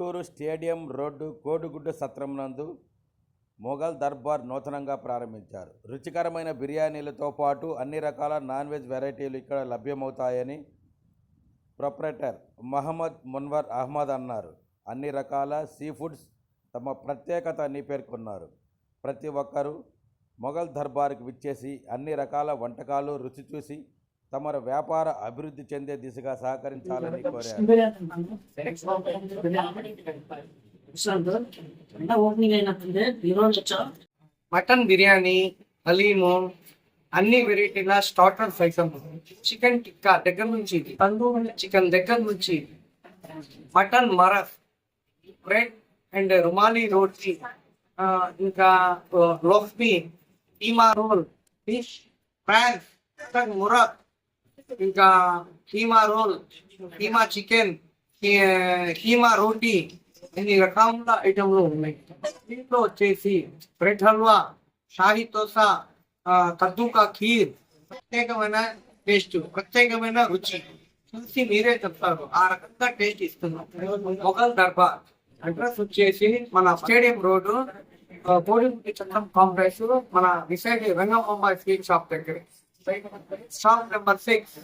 Stadium road కోడిగుడ్డు సత్రం నందు మొఘల్ దర్బార్ నూతనంగా ప్రారంభించారు. రుచికరమైన బిర్యానీలతో పాటు అన్ని రకాల నాన్ వెజ్ వెరైటీలు ఇక్కడ లభ్యమవుతాయని ప్రొపరేటర్ మహమ్మద్ మున్వర్ అహ్మద్ అన్నారు. అన్ని రకాల సీ ఫుడ్స్ తమ ప్రత్యేకత అని పేర్కొన్నారు. ప్రతి ఒక్కరూ మొఘల్ దర్బార్కి విచ్చేసి అన్ని రకాల వంటకాలు రుచి చూసి తమ వ్యాపార అభివృద్ధి చెందే దిశగా సహకరించాలని కోరారు. మటన్ బిర్యానీ హలీము అన్ని వెరైటీల స్టార్టర్స్ ఐటమ్. చికెన్ టిక్కా దగ్గర నుంచి తందూరి చికెన్ దగ్గర నుంచి మటన్ మరఫ్ బ్రెడ్ అండ్ రుమాలి రోటీ ఇంకా లోఫ్మీ కీమా రోల్ ఫిష్ ఫ్రాన్స్ మురక్ ఇంకా కీమా రోల్ కీమా చికెన్ కీమా రోటీ ఇన్ని రకాల ఐటమ్లు ఉన్నాయి? దీంట్లో వచ్చేసి బ్రెడ్ హల్వా షాహీ తోసా ఆ, కా ఖీర్ ప్రత్యేకమైన టేస్ట్ ప్రత్యేకమైన రుచి. చూసి మీరే చెప్తారు. ఆ రకంగా టేస్ట్ ఇస్తున్నాం. మొఘల్ దర్బార్. అడ్రస్ వచ్చేసి మన స్టేడియం రోడ్డు కోడిగుడ్డి చట్టం కాంప్లెక్స్ మన విశాఖ రంగమ్మ స్వీట్ షాప్ దగ్గర. Song number six.